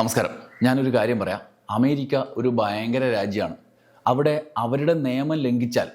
നമസ്കാരം. ഞാനൊരു കാര്യം പറയാം. അമേരിക്ക ഒരു ഭയങ്കര രാജ്യമാണ്. അവിടെ അവരുടെ നിയമം ലംഘിച്ചാൽ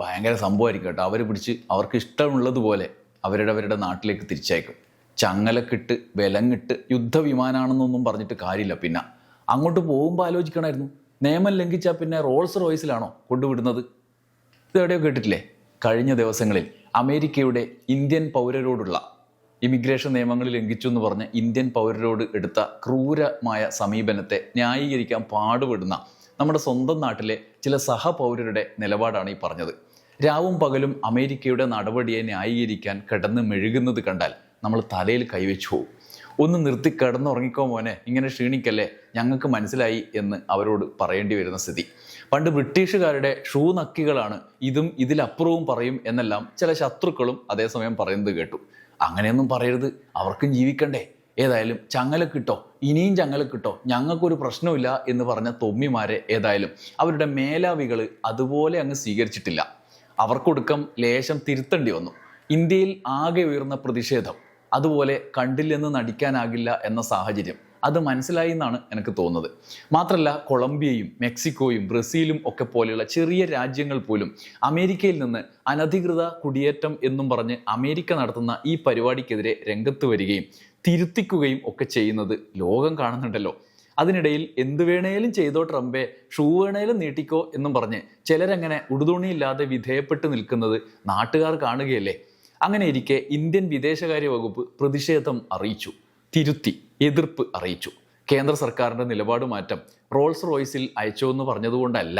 ഭയങ്കര സംഭവമായിരിക്കും കേട്ടോ. അവരെ പിടിച്ച് അവർക്ക് ഇഷ്ടമുള്ളതുപോലെ അവരുടെ അവരുടെ നാട്ടിലേക്ക് തിരിച്ചയക്കും. ചങ്ങലക്കിട്ട് വിലങ്ങിട്ട് യുദ്ധവിമാനാണെന്നൊന്നും പറഞ്ഞിട്ട് കാര്യമില്ല പിന്നെ. അങ്ങോട്ട് പോകുമ്പോൾ ആലോചിക്കണമായിരുന്നു. നിയമം ലംഘിച്ചാൽ പിന്നെ റോൾസ് റോയ്സിലാണോ കൊണ്ടുവിടുന്നത്? ഇത് എവിടെയോ കേട്ടിട്ടില്ലേ? കഴിഞ്ഞ ദിവസങ്ങളിൽ അമേരിക്കയുടെ ഇന്ത്യൻ പൗരരോടുള്ള ഇമിഗ്രേഷൻ നിയമങ്ങൾ ലംഘിച്ചു എന്ന് പറഞ്ഞ് ഇന്ത്യൻ പൗരരോട് എടുത്ത ക്രൂരമായ സമീപനത്തെ ന്യായീകരിക്കാൻ പാടുപെടുന്ന നമ്മുടെ സ്വന്തം നാട്ടിലെ ചില സഹപൗരരുടെ നിലപാടാണ് ഈ പറഞ്ഞത്. രാവും പകലും അമേരിക്കയുടെ നടപടിയെ ന്യായീകരിക്കാൻ കിടന്ന് മെഴുകുന്നത് കണ്ടാൽ നമ്മൾ തലയിൽ കൈവച്ചു പോകും ഒന്ന് നിർത്തി കിടന്നുറങ്ങിക്കോ മോനെ ഇങ്ങനെ ക്ഷീണിക്കല്ലേ? ഞങ്ങൾക്ക് മനസ്സിലായി എന്ന് അവരോട് പറയേണ്ടി വരുന്ന സ്ഥിതി. പണ്ട് ബ്രിട്ടീഷുകാരുടെ ഷൂ നക്കികളാണ് ഇതും ഇതിലപ്പുറവും പറയും എന്നെല്ലാം ചില ശത്രുക്കളും അതേസമയം പറയുന്നത് കേട്ടു. അങ്ങനെയൊന്നും പറയരുത്. അവർക്കും ജീവിക്കണ്ടേ. ഏതായാലും ചങ്ങല കിട്ടോ? ഇനിയും ചങ്ങല കിട്ടോ? ഞങ്ങൾക്കൊരു പ്രശ്നമില്ല എന്ന് പറഞ്ഞ തൊമ്മിമാരെ ഏതായാലും അവരുടെ മേലാവികൾ അതുപോലെ അങ്ങ് സ്വീകരിച്ചിട്ടില്ല. അവർക്കൊടുക്കം ലേശം തിരുത്തേണ്ടി വന്നു. ഇന്ത്യയിൽ ആകെ ഉയർന്ന പ്രതിഷേധം അതുപോലെ കണ്ടില്ലെന്ന് നടിക്കാനാകില്ല എന്ന സാഹചര്യം. അത് മനസ്സിലായി എന്നാണ് എനിക്ക് തോന്നുന്നത്. മാത്രമല്ല കൊളംബിയയും മെക്സിക്കോയും ബ്രസീലും ഒക്കെ പോലെയുള്ള ചെറിയ രാജ്യങ്ങൾ പോലും അമേരിക്കയിൽ നിന്ന് അനധികൃത കുടിയേറ്റം എന്നും പറഞ്ഞ് അമേരിക്ക നടത്തുന്ന ഈ പരിപാടിക്കെതിരെ രംഗത്ത് വരികയും തിരുത്തിക്കുകയും ഒക്കെ ചെയ്യുന്നത് ലോകം കാണുന്നുണ്ടല്ലോ. അതിനിടയിൽ എന്ത് വേണേലും ചെയ്തോ ട്രംപെ ഷൂ വേണേലും നീട്ടിക്കോ എന്നും പറഞ്ഞ് ചിലരങ്ങനെ ഉടുതുണിയില്ലാതെ വിധേയപ്പെട്ട് നിൽക്കുന്നത് നാട്ടുകാർ കാണുകയല്ലേ? അങ്ങനെ ഇരിക്കെ ഇന്ത്യൻ വിദേശകാര്യ വകുപ്പ് പ്രതിഷേധം അറിയിച്ചു. തിരുത്തി. എതിർപ്പ് അറിയിച്ചു. കേന്ദ്ര സർക്കാരിന്റെ നിലപാട് മാറ്റം റോൾസ് റോയ്സിൽ അയച്ചോ എന്ന് പറഞ്ഞതുകൊണ്ടല്ല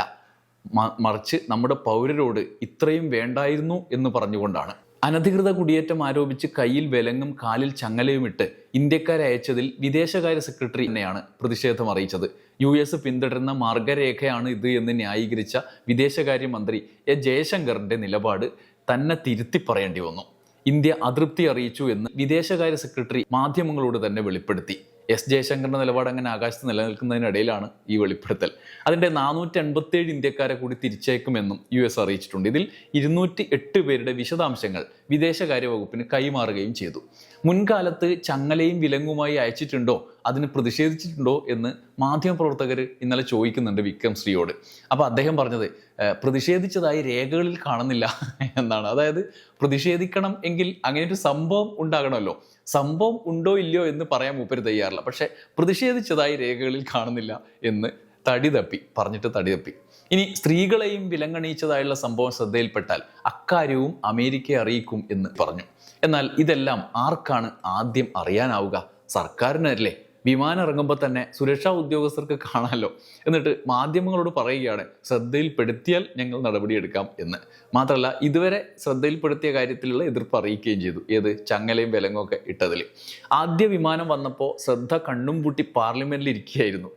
മറിച്ച് നമ്മുടെ പൗരരോട് ഇത്രയും വേണ്ടായിരുന്നു എന്ന് പറഞ്ഞുകൊണ്ടാണ്. അനധികൃത കുടിയേറ്റം ആരോപിച്ച് കയ്യിൽ വിലങ്ങും കാലിൽ ചങ്ങലയും ഇട്ട് ഇന്ത്യക്കാരെ അയച്ചതിൽ വിദേശകാര്യ സെക്രട്ടറി തന്നെയാണ് പ്രതിഷേധം അറിയിച്ചത്. യു എസ് പിന്തുടരുന്ന മാർഗരേഖയാണ് ഇത് എന്ന് ന്യായീകരിച്ച വിദേശകാര്യമന്ത്രി എ ജയശങ്കറിന്റെ നിലപാട് തന്നെ തിരുത്തി പറയേണ്ടി വന്നു. ഇന്ത്യ അതൃപ്തി അറിയിച്ചു എന്ന് വിദേശകാര്യ സെക്രട്ടറി മാധ്യമങ്ങളോട് തന്നെ വെളിപ്പെടുത്തി. എസ് ജയശങ്കറിന്റെ നിലപാട് അങ്ങനെ ആകാശത്ത് നിലനിൽക്കുന്നതിനിടയിലാണ് ഈ വെളിപ്പെടുത്തൽ. അതിന്റെ നാനൂറ്റി എൺപത്തേഴ് ഇന്ത്യക്കാരെ കൂടി തിരിച്ചയക്കുമെന്നും യു എസ് അറിയിച്ചിട്ടുണ്ട്. ഇതിൽ ഇരുന്നൂറ്റി എട്ട് പേരുടെ വിശദാംശങ്ങൾ വിദേശകാര്യ വകുപ്പിന് കൈമാറുകയും ചെയ്തു. മുൻകാലത്ത് ചങ്ങലയും വിലങ്ങുമായി അയച്ചിട്ടുണ്ടോ? അതിന് പ്രതിഷേധിച്ചിട്ടുണ്ടോ എന്ന് മാധ്യമപ്രവർത്തകർ ഇന്നലെ ചോദിക്കുന്നുണ്ട് വിക്രം ശ്രീയോട്. അപ്പോൾ അദ്ദേഹം പറഞ്ഞത് "ഏഹ്, പ്രതിഷേധിച്ചതായി രേഖകളിൽ കാണുന്നില്ല എന്നാണ്. അതായത് പ്രതിഷേധിക്കണം എങ്കിൽ അങ്ങനെ ഒരു സംഭവം ഉണ്ടാകണമല്ലോ. സംഭവം ഉണ്ടോ ഇല്ലയോ എന്ന് പറയാൻ മൂപ്പര് തയ്യാറില്ല. പക്ഷെ പ്രതിഷേധിച്ചതായി രേഖകളിൽ കാണുന്നില്ല എന്ന് തടി തപ്പി പറഞ്ഞിട്ട് തടി തപ്പി. ഇനി സ്ത്രീകളെയും വിലങ്ങണിയിച്ചതായുള്ള സംഭവം ശ്രദ്ധയിൽപ്പെട്ടാൽ അക്കാര്യവും അമേരിക്കയെ അറിയിക്കും എന്ന് പറഞ്ഞു. എന്നാൽ ഇതെല്ലാം ആർക്കാണ് ആദ്യം അറിയാനാവുക? സർക്കാരിനല്ലേ? വിമാനം ഇറങ്ങുമ്പോൾ തന്നെ സുരക്ഷാ ഉദ്യോഗസ്ഥർക്ക് കാണാമല്ലോ എന്നിട്ട് മാധ്യമങ്ങളോട് പറയുകയാണ് ശ്രദ്ധയിൽപ്പെടുത്തിയാൽ ഞങ്ങൾ നടപടിയെടുക്കാം എന്ന്. മാത്രമല്ല ഇതുവരെ ശ്രദ്ധയിൽപ്പെടുത്തിയ കാര്യത്തിലുള്ള എതിർപ്പ് അറിയിക്കുകയും ചെയ്തു. ഏത്? ചങ്ങലയും വിലങ്ങും ഒക്കെ ഇട്ടതിൽ ആദ്യ വിമാനം വന്നപ്പോൾ ശ്രദ്ധ കണ്ണും പൂട്ടി പാർലമെന്റിൽ ഇരിക്കുകയായിരുന്നു.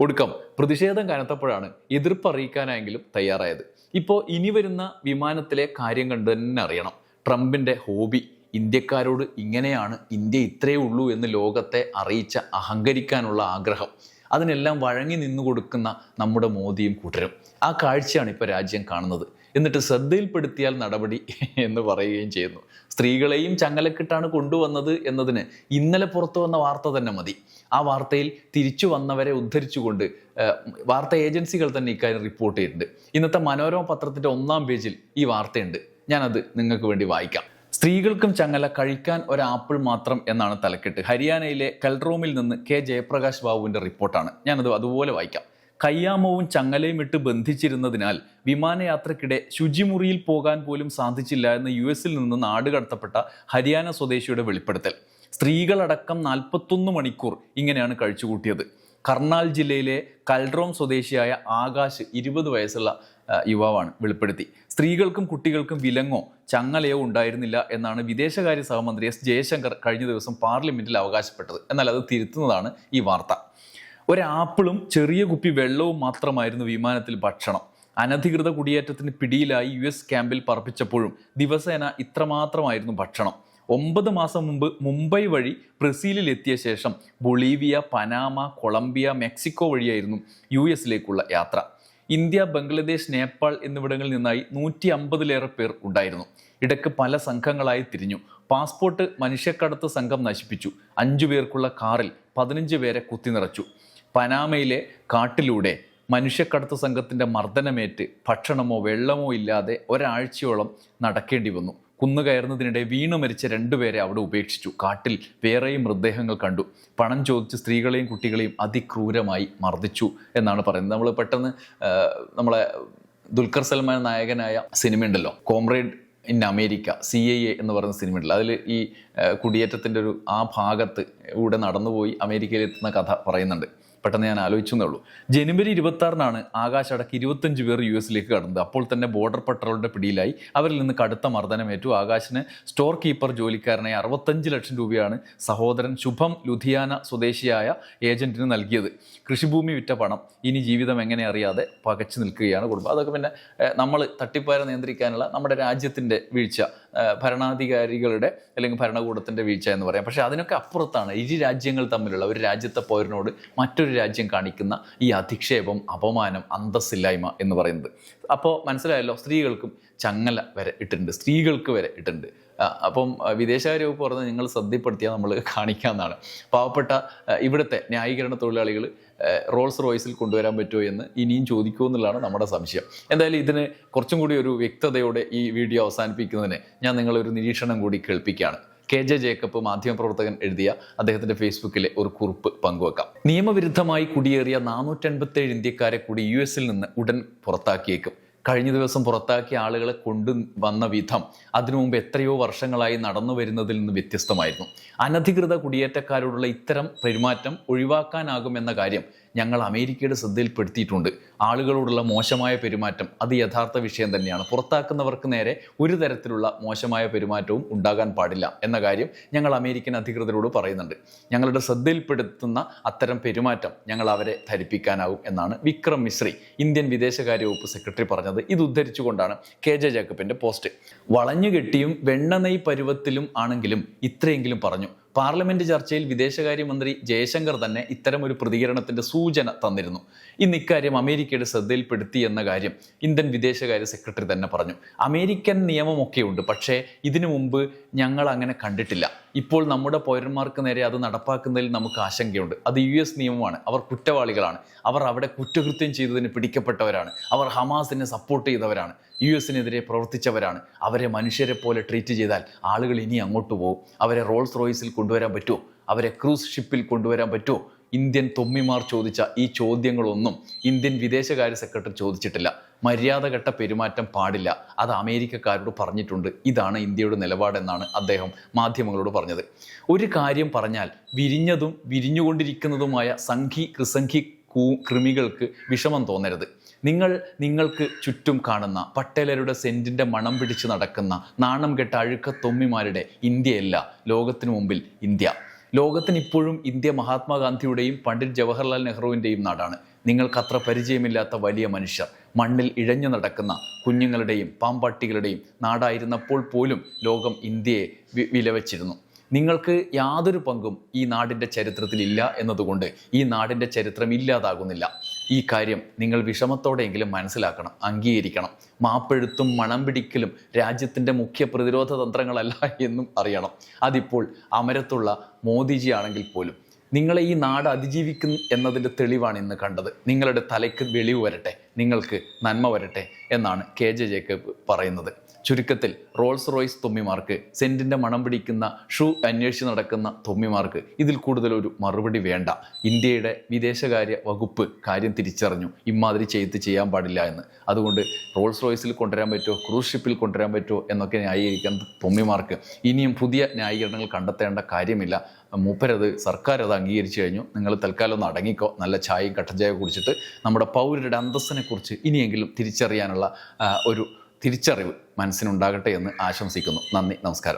ഒടുക്കം പ്രതിഷേധം കനത്തപ്പോഴാണ് എതിർപ്പ് അറിയിക്കാനായെങ്കിലും തയ്യാറായത്. ഇപ്പോൾ ഇനി വരുന്ന വിമാനത്തിലെ കാര്യം കണ്ടു തന്നെ അറിയണം. ട്രംപിന്റെ ഹോബി. ഇന്ത്യക്കാരോട് ഇങ്ങനെയാണ് ഇന്ത്യ ഇത്രയേ ഉള്ളൂ എന്ന് ലോകത്തെ അറിയിച്ച അഹങ്കരിക്കാനുള്ള ആഗ്രഹം. അതിനെല്ലാം വഴങ്ങി നിന്നു കൊടുക്കുന്ന നമ്മുടെ മോദിയും കൂട്ടരും. ആ കാഴ്ചയാണ് ഇപ്പോൾ രാജ്യം കാണുന്നത്. എന്നിട്ട് ശ്രദ്ധയിൽപ്പെടുത്തിയാൽ നടപടി എന്ന് പറയുകയും ചെയ്യുന്നു. സ്ത്രീകളെയും ചങ്ങലക്കിട്ടാണ് കൊണ്ടുവന്നത് എന്നതിന് ഇന്നലെ പുറത്തു വന്ന വാർത്ത തന്നെ മതി. ആ വാർത്തയിൽ തിരിച്ചു വന്നവരെ ഉദ്ധരിച്ചുകൊണ്ട് വാർത്ത ഏജൻസികൾ തന്നെ ഇക്കാര്യം റിപ്പോർട്ട് ചെയ്തിട്ടുണ്ട് ഇന്നത്തെ മനോരമ പത്രത്തിന്റെ ഒന്നാം പേജിൽ ഈ വാർത്തയുണ്ട്. ഞാനത് നിങ്ങൾക്ക് വേണ്ടി വായിക്കാം. സ്ത്രീകൾക്കും ചങ്ങല കഴിക്കാൻ ഒരു ആപ്പിൾ മാത്രം എന്നാണ് തലക്കെട്ട്. ഹരിയാനയിലെ കൽറോമിൽ നിന്ന് കെ ജയപ്രകാശ് ബാബുവിന്റെ റിപ്പോർട്ടാണ്. ഞാനത് അതുപോലെ വായിക്കാം. കയ്യാമവും ചങ്ങലയും ഇട്ട് ബന്ധിച്ചിരുന്നതിനാൽ വിമാനയാത്രക്കിടെ ശുചിമുറിയിൽ പോകാൻ പോലും സാധിച്ചില്ല എന്ന് യു എസിൽ നിന്ന് നാടുകടത്തപ്പെട്ട ഹരിയാന സ്വദേശിയുടെ വെളിപ്പെടുത്തൽ. സ്ത്രീകളടക്കം നാൽപ്പത്തൊന്ന് മണിക്കൂർ ഇങ്ങനെയാണ് കഴിച്ചുകൂട്ടിയത്. കർണാൽ ജില്ലയിലെ കൽറോം സ്വദേശിയായ ആകാശ് ഇരുപത് വയസ്സുള്ള യുവാവാണ് വെളിപ്പെടുത്തി. സ്ത്രീകൾക്കും കുട്ടികൾക്കും വിലങ്ങോ ചങ്ങലയോ ഉണ്ടായിരുന്നില്ല എന്നാണ് വിദേശകാര്യ സഹമന്ത്രി എസ് ജയശങ്കർ കഴിഞ്ഞ ദിവസം പാർലമെന്റിൽ അവകാശപ്പെട്ടത്. എന്നാൽ അത് തിരുത്തുന്നതാണ് ഈ വാർത്ത. ഒരാപ്പിളും ചെറിയ കുപ്പി വെള്ളവും മാത്രമായിരുന്നു വിമാനത്തിൽ ഭക്ഷണം. അനധികൃത കുടിയേറ്റത്തിന് പിടിയിലായി യു എസ് ക്യാമ്പിൽ പറപ്പിച്ചപ്പോഴും ദിവസേന ഇത്രമാത്രമായിരുന്നു ഭക്ഷണം. ഒമ്പത് മാസം മുമ്പ് മുംബൈ വഴി ബ്രസീലിൽ എത്തിയ ശേഷം ബൊളീവിയ പനാമ കൊളംബിയ മെക്സിക്കോ വഴിയായിരുന്നു യു എസിലേക്കുള്ള യാത്ര. ഇന്ത്യ ബംഗ്ലാദേശ് നേപ്പാൾ എന്നിവിടങ്ങളിൽ നിന്നായി നൂറ്റി അമ്പതിലേറെ പേർ ഉണ്ടായിരുന്നു. ഇടയ്ക്ക് പല സംഘങ്ങളായി തിരിഞ്ഞു. പാസ്പോർട്ട് മനുഷ്യക്കടത്ത് സംഘം നശിപ്പിച്ചു. അഞ്ചു പേർക്കുള്ള കാറിൽ പതിനഞ്ച് പേരെ കുത്തിനിറച്ചു പനാമയിലെ കാട്ടിലൂടെ മനുഷ്യക്കടത്ത് സംഘത്തിന്റെ മർദ്ദനമേറ്റ് ഭക്ഷണമോ വെള്ളമോ ഇല്ലാതെ ഒരാഴ്ചയോളം നടക്കേണ്ടി വന്നു. കുന്നു കയറുന്നതിനിടെ വീണു മരിച്ച രണ്ടുപേരെ അവിടെ ഉപേക്ഷിച്ചു. കാട്ടിൽ വേറെയും മൃതദേഹങ്ങൾ കണ്ടു. പണം ചോദിച്ച് സ്ത്രീകളെയും കുട്ടികളെയും അതിക്രൂരമായി മർദ്ദിച്ചു എന്നാണ് പറയുന്നത്. നമ്മൾ പെട്ടെന്ന് നമ്മളെ ദുൽഖർ സൽമാൻ നായകനായ സിനിമ ഉണ്ടല്ലോ comrade in America C I A എന്ന് പറയുന്ന സിനിമ ഉണ്ടല്ലോ അതിൽ ഈ കുടിയേറ്റത്തിന്റെ ഒരു ആ ഭാഗത്ത് ഇവിടെ നടന്നുപോയി അമേരിക്കയിൽ എത്തുന്ന കഥ പറയുന്നുണ്ട്. പെട്ടെന്ന് ഞാൻ ആലോചിച്ചെന്നേ ഉള്ളൂ. ജനുവരി ഇരുപത്തി ആറിനാണ് ആകാശ് അടക്ക് ഇരുപത്തഞ്ച് പേർ യു എസിലേക്ക് കടന്നത്. അപ്പോൾ തന്നെ ബോർഡർ പട്രോളിന്റെ പിടിയിലായി. അവരിൽ നിന്ന് കടുത്ത മർദ്ദനമേറ്റു. ആകാശിന് സ്റ്റോർ കീപ്പർ ജോലിക്കാരനെ അറുപത്തഞ്ച് ലക്ഷം രൂപയാണ് സഹോദരൻ ശുഭം ലുധിയാന സ്വദേശിയായ ഏജന്റിന് നൽകിയത്. കൃഷിഭൂമി വിറ്റ പണം. ഇനി ജീവിതം എങ്ങനെ അറിയാതെ പകച്ചു നിൽക്കുകയാണ് കുടുംബം. അതൊക്കെ പിന്നെ നമ്മൾ തട്ടിപ്പാരെ നിയന്ത്രിക്കാനുള്ള നമ്മുടെ രാജ്യത്തിന്റെ വീഴ്ച. ഭരണാധികാരികളുടെ അല്ലെങ്കിൽ ഭരണകൂടത്തിന്റെ വീഴ്ച എന്ന് പറയാം. പക്ഷേ അതിനൊക്കെ അപ്പുറത്താണ് ഇരു രാജ്യങ്ങൾ തമ്മിലുള്ള ഒരു രാജ്യത്തെ പൗരനോട് മറ്റൊരു രാജ്യം കാണിക്കുന്ന ഈ അധിക്ഷേപം അപമാനം അന്തസ്സില്ലായ്മ എന്ന് പറയുന്നത്. അപ്പോൾ മനസ്സിലായല്ലോ സ്ത്രീകൾക്കും ചങ്ങല വരെ ഇട്ടിട്ടുണ്ട് സ്ത്രീകൾക്ക് വരെ ഇട്ടിട്ടുണ്ട്. അപ്പം വിദേശകാര്യ വകുപ്പ് പറഞ്ഞ് നിങ്ങൾ ശ്രദ്ധപ്പെടുത്തിയാൽ നമ്മൾ കാണിക്കാമെന്നാണ്. പാവപ്പെട്ട ഇവിടുത്തെ ന്യായീകരണ തൊഴിലാളികൾ റോൾസ് റോയ്സിൽ കൊണ്ടുവരാൻ പറ്റുമോ എന്ന് ഇനിയും ചോദിക്കുമോ എന്നുള്ളതാണ് നമ്മുടെ സംശയം. എന്തായാലും ഇതിന് കുറച്ചും കൂടി ഒരു വ്യക്തതയോടെ ഈ വീഡിയോ അവസാനിപ്പിക്കുന്നതിന് ഞാൻ നിങ്ങളൊരു നിരീക്ഷണം കൂടി കേൾപ്പിക്കുകയാണ്. കെ ജെ ജേക്കബ് മാധ്യമപ്രവർത്തകൻ എഴുതിയ അദ്ദേഹത്തിന്റെ ഫേസ്ബുക്കിലെ ഒരു കുറിപ്പ് പങ്കുവെക്കാം. നിയമവിരുദ്ധമായി കുടിയേറിയ നാനൂറ്റൻപത്തേഴ് ഇന്ത്യക്കാരെ കൂടി യു എസിൽ നിന്ന് ഉടൻ പുറത്താക്കിയേക്കും. കഴിഞ്ഞ ദിവസം പുറത്താക്കിയ ആളുകളെ കൊണ്ടു വന്ന വിധം അതിനു മുമ്പ് എത്രയോ വർഷങ്ങളായി നടന്നു വരുന്നതിൽ നിന്ന് വ്യത്യസ്തമായിരുന്നു. അനധികൃത കുടിയേറ്റക്കാരോടുള്ള ഇത്തരം പെരുമാറ്റം ഒഴിവാക്കാനാകുമെന്ന കാര്യം ഞങ്ങൾ അമേരിക്കയുടെ ശ്രദ്ധയിൽപ്പെടുത്തിയിട്ടുണ്ട്. ആളുകളോടുള്ള മോശമായ പെരുമാറ്റം അത് യഥാർത്ഥ വിഷയം തന്നെയാണ്. പുറത്താക്കുന്നവർക്ക് നേരെ ഒരു തരത്തിലുള്ള മോശമായ പെരുമാറ്റവും ഉണ്ടാകാൻ പാടില്ല എന്ന കാര്യം ഞങ്ങൾ അമേരിക്കൻ അധികൃതരോട് പറയുന്നുണ്ട്. ഞങ്ങളുടെ ശ്രദ്ധയിൽപ്പെടുത്തുന്ന അത്തരം പെരുമാറ്റം ഞങ്ങൾ അവരെ ധരിപ്പിക്കാനാവും എന്നാണ് വിക്രം മിശ്രി ഇന്ത്യൻ വിദേശകാര്യ വകുപ്പ് സെക്രട്ടറി പറഞ്ഞത്. ഇത് ഉദ്ധരിച്ചുകൊണ്ടാണ് കെ ജെ ജേക്കബിന്റെ പോസ്റ്റ്. വളഞ്ഞുകെട്ടിയും വെണ്ണനെയ് പരുവത്തിലും ആണെങ്കിലും ഇത്രയെങ്കിലും പറഞ്ഞു. പാർലമെന്റ് ചർച്ചയിൽ വിദേശകാര്യമന്ത്രി ജയശങ്കർ തന്നെ ഇത്തരം ഒരു പ്രതികരണത്തിന്റെ സൂചന തന്നിരുന്നു. ഇന്ന് ഇക്കാര്യം അമേരിക്കയുടെ ശ്രദ്ധയിൽപ്പെടുത്തി എന്ന കാര്യം ഇന്ത്യൻ വിദേശകാര്യ സെക്രട്ടറി തന്നെ പറഞ്ഞു. അമേരിക്കൻ നിയമമൊക്കെ ഉണ്ട് പക്ഷേ ഇതിനു മുമ്പ് ഞങ്ങൾ അങ്ങനെ കണ്ടിട്ടില്ല. ഇപ്പോൾ നമ്മുടെ പൗരന്മാർക്ക് നേരെ അത് നടപ്പാക്കുന്നതിൽ നമുക്ക് ആശങ്കയുണ്ട്. അത് യു എസ് നിയമമാണ്. അവർ കുറ്റവാളികളാണ്. അവർ അവിടെ കുറ്റകൃത്യം ചെയ്തതിന് പിടിക്കപ്പെട്ടവരാണ്. അവർ ഹമാസിനെ സപ്പോർട്ട് ചെയ്തവരാണ്. യു എസിനെതിരെ പ്രവർത്തിച്ചവരാണ്. അവരെ മനുഷ്യരെ പോലെ ട്രീറ്റ് ചെയ്താൽ ആളുകൾ ഇനി അങ്ങോട്ട് പോകും. അവരെ റോൾസ് റോയ്സിൽ കൊണ്ടുവരാൻ പറ്റുമോ? അവരെ ക്രൂസ് ഷിപ്പിൽ കൊണ്ടുവരാൻ പറ്റുമോ? ഇന്ത്യൻ തൊമ്മിമാർ ചോദിച്ച ഈ ചോദ്യങ്ങളൊന്നും ഇന്ത്യൻ വിദേശകാര്യ സെക്രട്ടറി ചോദിച്ചിട്ടില്ല. മര്യാദഘട്ട പെരുമാറ്റം പാടില്ല. അത് അമേരിക്കക്കാരോട് പറഞ്ഞിട്ടുണ്ട്. ഇതാണ് ഇന്ത്യയുടെ നിലപാടെന്നാണ് അദ്ദേഹം മാധ്യമങ്ങളോട് പറഞ്ഞത്. ഒരു കാര്യം പറഞ്ഞാൽ വിരിഞ്ഞതും വിരിഞ്ഞുകൊണ്ടിരിക്കുന്നതുമായ സംഘി കൃസംഘി കൂ കൃമികൾക്ക് വിഷമം തോന്നരുത്. നിങ്ങൾ നിങ്ങൾക്ക് ചുറ്റും കാണുന്ന പട്ടേലരുടെ സെന്റിന്റെ മണം പിടിച്ച് നടക്കുന്ന നാണം കെട്ട അഴുക്ക തൊമ്മിമാരുടെ ഇന്ത്യയല്ല ലോകത്തിനു മുമ്പിൽ ഇന്ത്യ. ലോകത്തിന് ഇപ്പോഴും ഇന്ത്യ മഹാത്മാഗാന്ധിയുടെയും പണ്ഡിറ്റ് ജവഹർലാൽ നെഹ്റുവിന്റെയും നാടാണ്. നിങ്ങൾക്കത്ര പരിചയമില്ലാത്ത വലിയ മനുഷ്യർ മണ്ണിൽ ഇഴഞ്ഞു നടക്കുന്ന കുഞ്ഞുങ്ങളുടെയും പാമ്പാട്ടികളുടെയും നാടായിരുന്നപ്പോൾ പോലും ലോകം ഇന്ത്യയെ വിലവച്ചിരുന്നു. നിങ്ങൾക്ക് യാതൊരു പങ്കും ഈ നാടിന്റെ ചരിത്രത്തിലില്ല എന്നതുകൊണ്ട് ഈ നാടിന്റെ ചരിത്രം ഇല്ലാതാകുന്നില്ല. ഈ കാര്യം നിങ്ങൾ വിഷമത്തോടെയെങ്കിലും മനസ്സിലാക്കണം അംഗീകരിക്കണം. മാപ്പെഴുത്തും മണം പിടിക്കലും രാജ്യത്തിന്റെ മുഖ്യ പ്രതിരോധ തന്ത്രങ്ങളല്ല എന്നും അറിയണം. അതിപ്പോൾ അമരത്തുള്ള മോദിജി ആണെങ്കിൽ പോലും നിങ്ങളെ ഈ നാട് അതിജീവിക്കും എന്നതിന്റെ തെളിവാണ് ഇന്ന് കണ്ടത്. നിങ്ങളുടെ തലയ്ക്ക് വെളിവ് വരട്ടെ. നിങ്ങൾക്ക് നന്മ വരട്ടെ എന്നാണ് കെ ജെ ജേക്കബ് പറയുന്നത്. ചുരുക്കത്തിൽ റോൾസ് റോയ്സ് തൊമ്മിമാർക്ക് സെന്റിന്റെ മണം പിടിക്കുന്ന ഷൂ അന്വേഷിച്ച് നടക്കുന്ന തൊമ്മിമാർക്ക് ഇതിൽ കൂടുതൽ ഒരു മറുപടി വേണ്ട. ഇന്ത്യയുടെ വിദേശകാര്യ വകുപ്പ് കാര്യം തിരിച്ചറിഞ്ഞു. ഇമാതിരി ചെയ്ത് ചെയ്യാൻ പാടില്ല എന്ന്. അതുകൊണ്ട് റോൾസ് റോയ്സിൽ കൊണ്ടുവരാൻ പറ്റുമോ ക്രൂസ് ഷിപ്പിൽ കൊണ്ടുവരാൻ പറ്റുമോ എന്നൊക്കെ ന്യായീകരിക്കാൻ തൊമ്മിമാർക്ക് ഇനിയും പുതിയ ന്യായീകരണങ്ങൾ കണ്ടെത്തേണ്ട കാര്യമില്ല. മൂപ്പരത് സർക്കാർ അത് അംഗീകരിച്ചു കഴിഞ്ഞു. നിങ്ങൾ തൽക്കാലം ഒന്ന് അടങ്ങിക്കോ. നല്ല ചായയും കട്ടൻ ചായ കുടിച്ചിട്ട് നമ്മുടെ പൗരരുടെ അന്തസ്സിനെ കുറിച്ച് ഇനിയെങ്കിലും തിരിച്ചറിയാനുള്ള ഒരു തിരിച്ചറിവ് മനസ്സിനുണ്ടാകട്ടെ എന്ന് ആശംസിക്കുന്നു. നന്ദി നമസ്കാരം.